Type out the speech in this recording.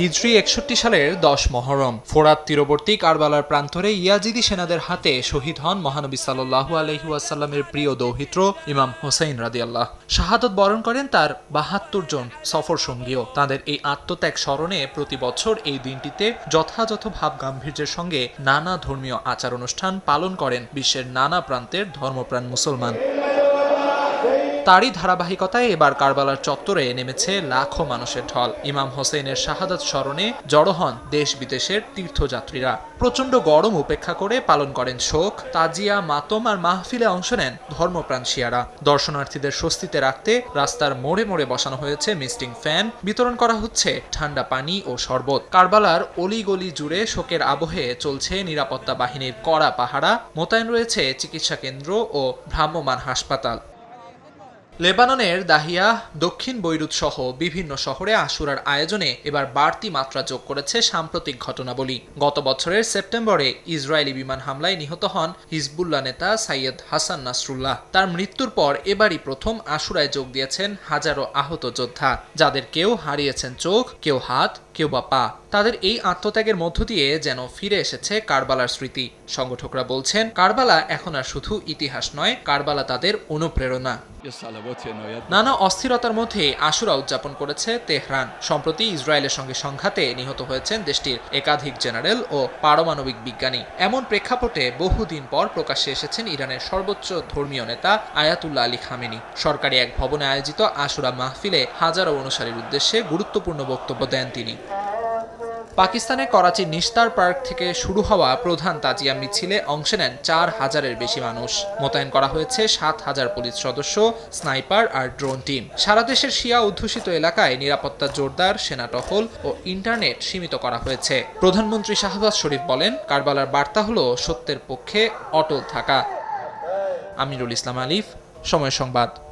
হিজরি একষট্টি সালের দশ মহরম। ফোরাত তীরবর্তী কারবালার প্রান্তরে ইয়াজিদি সেনাদের হাতে শহীদ হন মহানবী সাল্লাহু আলহিউসাল্লামের প্রিয় দৌহিত্র ইমাম হোসেইন রাদিয়াল্লাহ শাহাদত বরণ করেন তার বাহাত্তর জন সফর সঙ্গীও তাদের এই আত্মত্যাগ স্মরণে প্রতি বছর এই দিনটিতে যথাযথ ভাব গাম্ভীর্যের সঙ্গে নানা ধর্মীয় আচার অনুষ্ঠান পালন করেন বিশ্বের নানা প্রান্তের ধর্মপ্রাণ মুসলমান। তারই ধারাবাহিকতায় এবার কারবালার চত্বরে নেমেছে লাখো মানুষের ঢল। ইমাম হোসেনের শাহাদাত স্মরণে জড়ো হন দেশ বিদেশের তীর্থযাত্রীরা। প্রচণ্ড গরম উপেক্ষা করে পালন করেন শোক, তাজিয়া, মাতম আর মাহফিলে অংশ নেন ধর্মপ্রাণ শিয়ারা। দর্শনার্থীদের স্বস্তিতে রাখতে রাস্তার মোড়ে মোড়ে বসানো হয়েছে মিস্টিং ফ্যান। বিতরণ করা হচ্ছে ঠান্ডা পানি ও শরবত। কারবালার অলিগলি জুড়ে শোকের আবহে চলছে নিরাপত্তা বাহিনীর কড়া পাহারা। মোতায়েন রয়েছে চিকিৎসা কেন্দ্র ও ভ্রাম্যমাণ হাসপাতাল। লেবাননের দাহিয়া, দক্ষিণ বৈরুত সহ বিভিন্ন শহরে আশুরার আয়োজনে এবার বাড়তি মাত্রা যোগ করেছে সাম্প্রতিক ঘটনাবলী। গত বছরের সেপ্টেম্বরে ইসরায়েলি বিমান হামলায় নিহত হন হিজবুল্লাহ নেতা সাইয়দ হাসান নাসরুল্লাহ। তার মৃত্যুর পর এবারই প্রথম আশুরায় যোগ দিয়েছেন হাজারো আহত যোদ্ধা, যাদের কেউ হারিয়েছেন চোখ, কেউ হাত কেউ বা পা, তাদের এই আত্মত্যাগের মধ্য দিয়ে যেন ফিরে এসেছে কারবালার স্মৃতি। সংগঠকরা বলছেন, কারবালা এখন আর শুধু ইতিহাস নয়, কারবালা তাদের অনুপ্রেরণা। নানা অস্থিরতার মধ্যে আশুরা উদযাপন করেছে তেহরান। সম্প্রতি ইসরায়েলের সঙ্গে সংঘাতে নিহত হয়েছেন দেশটির একাধিক জেনারেল ও পারমাণবিক বিজ্ঞানী। এমন প্রেক্ষাপটে বহুদিন পর প্রকাশ্যে এসেছেন ইরানের সর্বোচ্চ ধর্মীয় নেতা আয়াতুল্লাহ আলী খামেনি। সরকারি এক ভবনে আয়োজিত আশুরা মাহফিলে হাজারো অনুসারীর উদ্দেশ্যে গুরুত্বপূর্ণ বক্তব্য দেন তিনি। পাকিস্তানের করাচির নিস্তার পার্ক থেকে শুরু হওয়া প্রধান তাজিয়া মিছিলে অংশ নেন চার হাজারের বেশি মানুষ। মোতায়েন করা হয়েছে সাত হাজার পুলিশ সদস্য, স্নাইপার আর ড্রোন টিম। সারা দেশের শিয়া অধ্যুষিত এলাকায় নিরাপত্তা জোরদার, সেনা টহল ও ইন্টারনেট সীমিত করা হয়েছে। প্রধানমন্ত্রী শাহবাজ শরীফ বলেন, কারবালার বার্তা হলো, সত্যের পক্ষে অটল থাকা। আমিরুল ইসলাম আলিফ, সময় সংবাদ।